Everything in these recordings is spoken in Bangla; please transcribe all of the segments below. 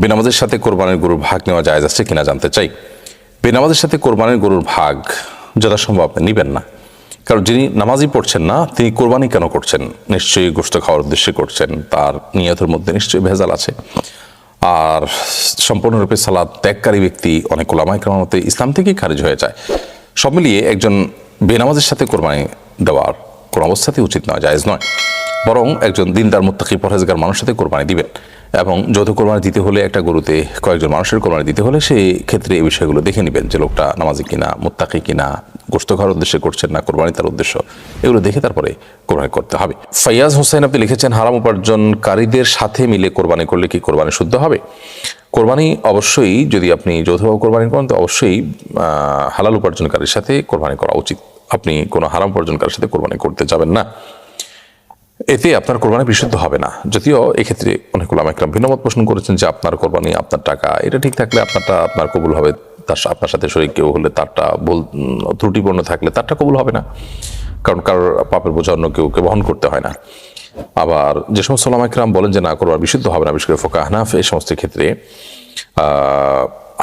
বেনামাজের সাথে কোরবানির গরুর ভাগ নেওয়া জায়েজ আছে কিনা জানতে চাই। বেনামাজের সাথে কোরবানির গরুর ভাগ যথাসম্ভব আপনি নেবেন না। কারণ যিনি নামাজই পড়ছেন না, তিনি কোরবানি কেন করছেন? নিশ্চয়ই গোষ্ঠ খাওয়ার উদ্দেশ্যে করছেন, তার নিয়তের মধ্যে নিশ্চয়ই ভেজাল আছে। আর সম্পূর্ণরূপে সালাদ ত্যাগকারী ব্যক্তি অনেক ওলামাই মতে ইসলাম থেকেই খারিজ হয়ে যায়। সব মিলিয়ে একজন বেনামাজের সাথে কোরবানি দেওয়ার কোনো অবস্থাতেই উচিত নয়, জায়েজ নয়। বরং একজন দিনদার মুত্তাকি পরহেজগার মানুষের সাথে কোরবানি দিবেন। এবং যৌথ কোরবানি দিতে হলে একটা গরুতে কয়েকজন মানুষের কোরবানি দিতে হলে সেই ক্ষেত্রে এই বিষয়গুলো দেখে নেবেন যে লোকটা নামাজি কিনা, মুত্তাকি কিনা গোস্ত খাওয়ার উদ্দেশ্যে করছেন না, কোরবানি তার উদ্দেশ্য, এগুলো দেখে তারপরে কোরবানি করতে হবে। ফাইয়াজ হোসেন আপনি লিখেছেন, হারাম উপার্জনকারীদের সাথে মিলে কোরবানি করলে কি কোরবানি শুদ্ধ হবে? কোরবানি অবশ্যই, যদি আপনি যৌথভাবে কোরবানি করেন, তো অবশ্যই হালাল উপার্জনকারীর সাথে কোরবানি করা উচিত। আপনি কোনো হারাম উপার্জনকারীর সাথে কোরবানি করতে যাবেন না। এতে আপনার কোরবানি বিশুদ্ধ হবে না। যদিও এক্ষেত্রে অনেক ওলামা একরাম ভিন্নমত পোষণ করেছেন যে আপনার কোরবানি, আপনার টাকা, এটা ঠিক থাকলে আপনারটা আপনার কবুল হবে। তার আপনার সাথে শরীর কেউ হলে তারটা বল ত্রুটিপূর্ণ থাকলে তারটা কবুল হবে না। কারণ কারোর পাপের বোঝা অন্য কেউকে বহন করতে হয় না। আবার যে সমস্ত ওলামা একরাম বলেন যে, না, কোরবানি বিশুদ্ধ হবে না, বিশেষ করে ফোকা হানাফ এই সমস্ত ক্ষেত্রে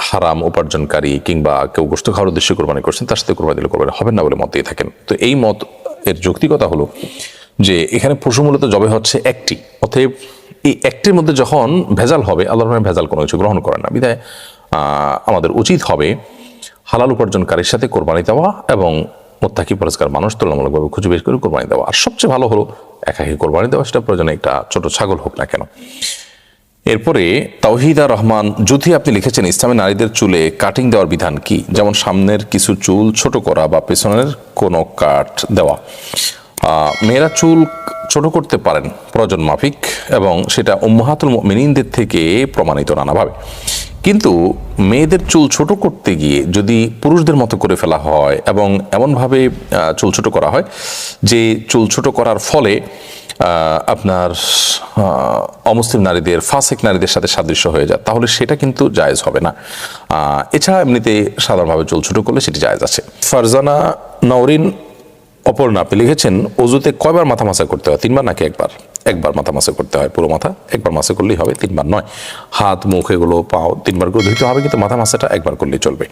হারাম উপার্জনকারী কিংবা কেউ গোস্ত খাওয়ার উদ্দেশ্যে কোরবানি করছেন, তার সাথে কোরবানি দিলে কোরবানি হবে না বলে মত দিয়ে থাকেন। তো এই মত, এর যৌক্তিকতা হলো যে এখানে পশু মূলত জবে হচ্ছে একটি। অতএব এই একটির মধ্যে যখন ভেজাল হবে আল্লাহ রহমান ভেজাল কোনো কিছু গ্রহণ করেন না। বিধায় আমাদের উচিত হবে হালাল উপার্জনকারীর সাথে কোরবানি দেওয়া এবং মোত্তাকি পরিষ্কার মানুষ তুলনামূলকভাবে খুঁজে বের করে কোরবানি দেওয়া। আর সবচেয়ে ভালো হলো একাকি কোরবানি দেওয়া, সেটা প্রয়োজনে একটা ছোট ছাগল হোক না কেন। এরপরে, তাওহিদা রহমান যুথি আপনি লিখেছেন, ইসলামে নারীদের চুলে কাটিং দেওয়ার বিধান কি? যেমন সামনের কিছু চুল ছোট করা বা পেছনের কোনো কাট দেওয়া। মেয়েরা চুল ছোট করতে পারেন প্রয়োজন মাফিক এবং সেটা উম্মাহাতুল মিনিনদের থেকে প্রমাণিত নানাভাবে। কিন্তু মেয়েদের চুল ছোট করতে গিয়ে যদি পুরুষদের মতো করে ফেলা হয় এবং এমনভাবে চুল ছোট করা হয় যে চুল ছোট করার ফলে আপনার অমুসলিম নারীদের, ফাসেক নারীদের সাথে সাদৃশ্য হয়ে যায়, তাহলে সেটা কিন্তু জায়েজ হবে না। এছাড়া এমনিতে সাধারণভাবে চুল ছোট করলে সেটি জায়েজ আছে। ফারজানা নওরিন অপর্ণা, আপনি লিখেছেন, অজুতে কয়বার মাথা মাসা করতে হয়? তিনবার নাকি একবার? একবার মাথা মাসা করতে হয় পুরো মাথা, একবার মাসা করলেই হবে, তিনবার নয়। হাত, মুখ, এগুলো, পাও, তিনবার করে ধুতে হবে, কিন্তু মাথা মাসাটা একবার করলেই চলবে।